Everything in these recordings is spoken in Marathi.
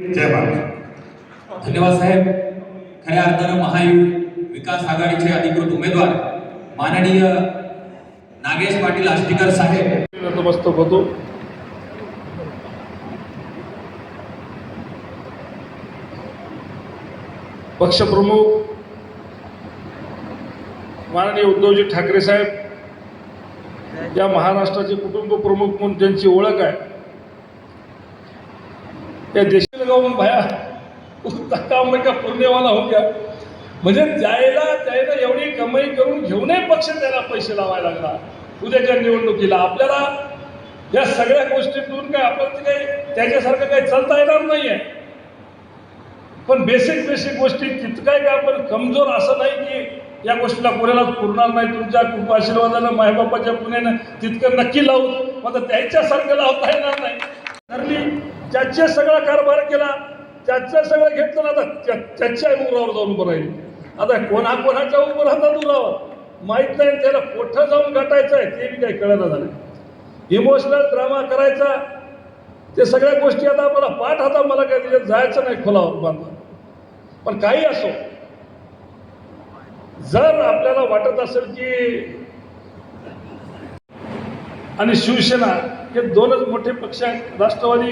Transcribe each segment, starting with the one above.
जय धन्यवाद साहेब. खऱ्या अर्थानं महायुती विकास आघाडीचे अधिकृत उमेदवार माननीय नागेश पाटील आष्टीकर साहेब. नतमस्तक होतो पक्षप्रमुख माननीय उद्धवजी ठाकरे साहेब या महाराष्ट्राचे कुटुंब प्रमुख म्हणून त्यांची ओळख आहे या देशाला गाऊन भया उसका काम का पुण्यवाला हो गया म्हणजे जायला त्याला एवढी कमाई करून घेऊनही पक्ष त्याला पैसे लावायला लागला. उद्याच्या निवडणुकीला आपल्याला या सगळ्या गोष्टीतून काय आपण काही त्याच्यासारखं काही चालता येणार नाही आहे पण बेसिक बेसिक गोष्टी तितकाय काय आपण कमजोर असं नाही की या गोष्टीला कोणालाच पुरणार नाही. तुमच्या कृपा आशीर्वादानं मायबापाच्या पुण्यानं तितकं नक्की लावू मग त्याच्यासारखं लावता येणार नाही. ठरली ज्याचे सगळा कारभार केला त्याचं सगळं घेतलं ना आता त्या- त्याच्या उरावर जाऊन उभं राहील. आता कोणा कोणाच्या उभं राहतात उरावर माहीत नाही त्याला कोठं जाऊन गाठायचं आहे ते बी काही कळलं झालं. इमोशनल ड्रामा करायचा ते सगळ्या गोष्टी आता मला पाठ आता मला काय त्याच्यात जायचं नाही खोलावर बांधून. पण काही असो जर आपल्याला वाटत असेल की आणि शिवसेना हे दोनच मोठे पक्ष आहेत राष्ट्रवादी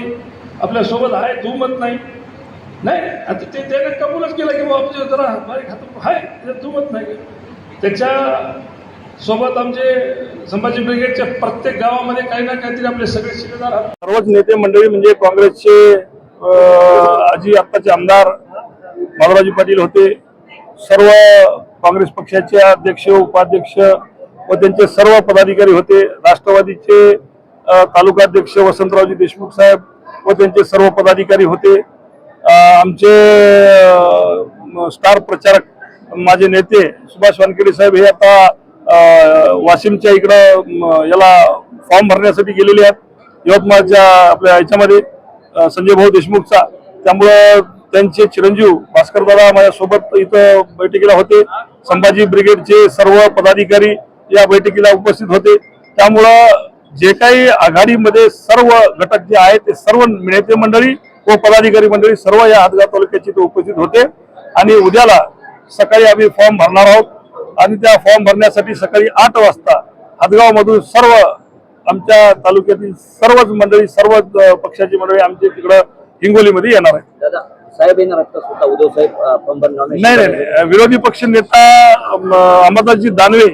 आपल्यासोबत आहे दुमत नाही. नाही आता ते त्याने कबूलच केलं की बाबा जरा बारीक हात. आहे तू म्हणत नाही. त्याच्या सोबत आमचे संभाजी ब्रिगेडच्या प्रत्येक गावामध्ये काही ना काहीतरी आपले सगळे शिलेदार सर्वच नेते मंडळी म्हणजे काँग्रेसचे आजी आत्ताचे आमदार माधवराजी पाटील होते. सर्व काँग्रेस पक्षाचे अध्यक्ष उपाध्यक्ष व त्यांचे सर्व पदाधिकारी होते. राष्ट्रवादीचे तालुकाध्यक्ष वसंतरावजी देशमुख साहेब व त्यांचे सर्व पदाधिकारी होते. आमचे स्टार प्रचारक माझे नेते सुभाष वानखेडे साहेब हे आता वाशिमच्या इकडं याला फॉर्म भरण्यासाठी गेलेले आहेत. यवतमाळच्या आपल्या याच्यामध्ये संजय भाऊ देशमुखचा. त्यामुळं त्यांचे चिरंजीव भास्कर दादा माझ्यासोबत इथं बैठकीला होते. संभाजी ब्रिगेडचे सर्व पदाधिकारी या बैठकीला उपस्थित होते. त्यामुळं जे काही आघाडीमध्ये सर्व घटक जे आहेत ते सर्व नेते मंडळी व पदाधिकारी मंडळी सर्व या हदगाव तालुक्याचे इथे उपस्थित होते. आणि उद्याला सकाळी आम्ही फॉर्म भरणार आहोत. आणि त्या फॉर्म भरण्यासाठी सकाळी आठ वाजता हदगाव मधून सर्व आमच्या तालुक्यातील सर्वच मंडळी सर्व पक्षाची मंडळी आमच्या तिकडं हिंगोलीमध्ये येणार आहेत. दादा साहेब येणार उद्धव साहेब नाही नाही विरोधी पक्ष नेता अम, अमरदासजी दानवे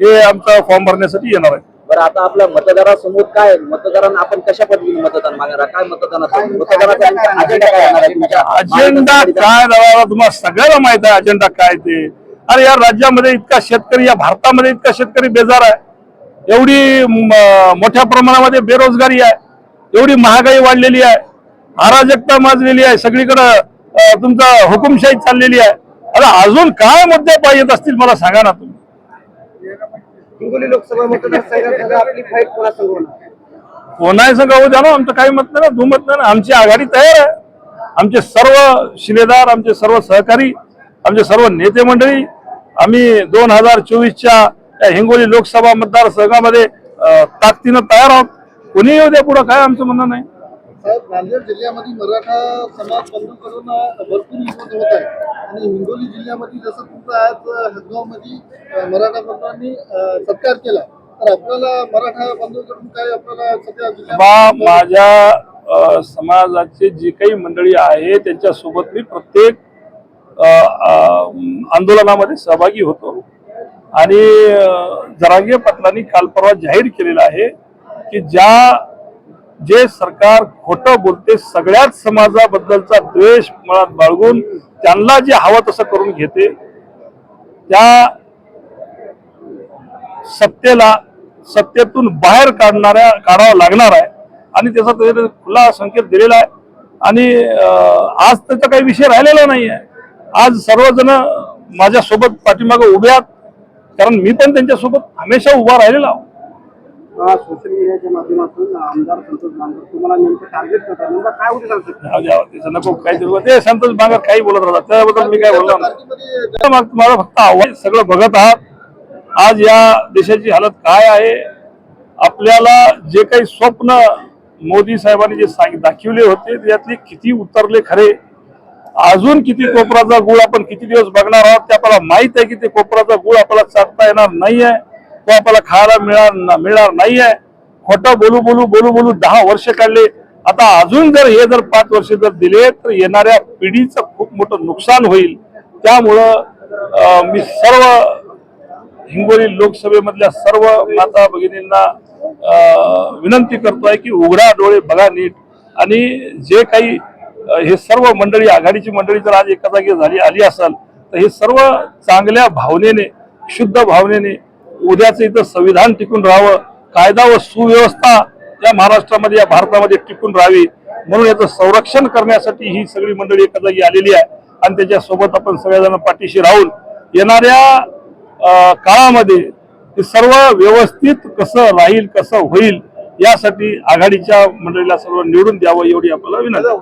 हे आमचा फॉर्म भरण्यासाठी येणार आहेत. बरं आता आपल्या मतदारासमोर काय मतदारांना आपण कशा पद्धतीने मतदान मागणार? काय मतदानाचा अजेंडा काय येणार आहे तुमच्या अजेंडा काय दादा तुम्हाला सगळ्याला माहीत आहे अजेंडा काय ते. अरे या राज्यामध्ये इतका शेतकरी या भारतामध्ये इतका शेतकरी बेजार आहे. एवढी मोठ्या प्रमाणामध्ये बेरोजगारी आहे. एवढी महागाई वाढलेली आहे. अराजकता माजलेली आहे. सगळीकडं तुमचा हुकुमशाही चाललेली आहे. आता अजून काय मुद्दे पाहिजेत असतील मला सांगा ना तुम्ही. हिंगोली लोकसभा मतदारसंघात आपली फाईट होणार? कोणाही संघ होऊ द्या ना आमचं काही मत नाही ना दुमत नाही ना. आमची आघाडी तयार आहे. आमचे सर्व शिलेदार आमचे सर्व सहकारी आमचे सर्व नेते मंडळी आम्ही दोन हजार चोवीसच्या या हिंगोली लोकसभा मतदारसंघामध्ये ताकदीनं तयार आहोत. कोणी येऊ द्या पुढं काय आमचं म्हणणं नाही. साहेब नांदेड जिल्ह्यामध्ये मराठा समाज बंधूंकडून भरपूर विरोध होत आहे आणि हिंगोली जिल्ह्यामध्ये जसं तुमचं आज हदगावमध्ये मराठा बंधूंनी सत्कार केला. तर आपल्याला मराठा बंधूंकडून काय आपल्याला सध्या बा जिल्ह्यामध्ये माझ्या समाजाचे जे काही मंडळी आहे त्यांच्यासोबत मी प्रत्येक अ, अ, आंदोलनामध्ये सहभागी होतो. आणि अ, जरांगे पाटलांनी काल परवा जाहीर केलेलं आहे की ज्या जे सरकार खोटं बोलते सगळ्याच समाजाबद्दलचा द्वेष मळात बाळगून त्यांना जे हवं तसं करून घेते त्या सत्तेला सत्तेतून बाहेर काढणाऱ्या काढावा लागणार आहे. आणि त्याचा त्याच्यात खुला संकेत दिलेला आहे. आणि आज त्याचा काही विषय राहिलेला नाही आहे आज सर्वजण माझ्यासोबत पाठीमागं उभे आहेत. कारण मी पण त्यांच्यासोबत हमेशा उभा राहिलेला आहो. सोशल मीडियाच्या माध्यमातून आमदार संतोष बांगर तुम्हाला नेमकं टार्गेट करतात नेमका काय होते सांगतो द्या, त्याचं नको काही ते संतोष बांगर काही बोलत राहतात. त्याबद्दल मी काय बोलणार नाही. मग तुम्हाला फक्त आव्हान सगळं बघत आहात. आज या देशाची हालत काय आहे? आपल्याला जे काही स्वप्न मोदी साहेबांनी जे सांग दाखवले होते त्यातले किती उतरले खरे? अजून किती कोपराचा गुळ आपण किती दिवस बघणार आहोत? ते आपल्याला माहीत आहे की ते कोपराचा गुळ आपल्याला चालता येणार नाही आहे तो आपल्याला खायला मिळणार मिळणार नाही आहे खोटं बोलू बोलू बोलू बोलू दहा वर्ष काढले. आता अजून जर हे जर पाच वर्ष जर दिले तर येणाऱ्या पिढीचं खूप मोठं नुकसान होईल. त्यामुळं मी सर्व हिंगोली लोकसभेमधल्या सर्व माता भगिनींना विनंती करतोय की उघडा डोळे बघा नीट. आणि जे काही हे सर्व मंडळी आघाडीची मंडळी जर आज एका जागी झाली आली असेल तर हे सर्व चांगल्या भावनेने शुद्ध भावनेने उद्याचं इथं संविधान टिकून राहावं कायदा व सुव्यवस्था या महाराष्ट्रामध्ये या भारतामध्ये टिकून राहावी म्हणून याचं संरक्षण करण्यासाठी ही सगळी मंडळी एका जागी आलेली आहे. आणि त्याच्यासोबत आपण सगळ्याजण पाठीशी राहून येणाऱ्या काळामध्ये सर्व व्यवस्थित कसं राहील कसं होईल यासाठी आघाडीच्या मंडळीला सर्व निवडून द्यावं एवढी आपल्याला विनंती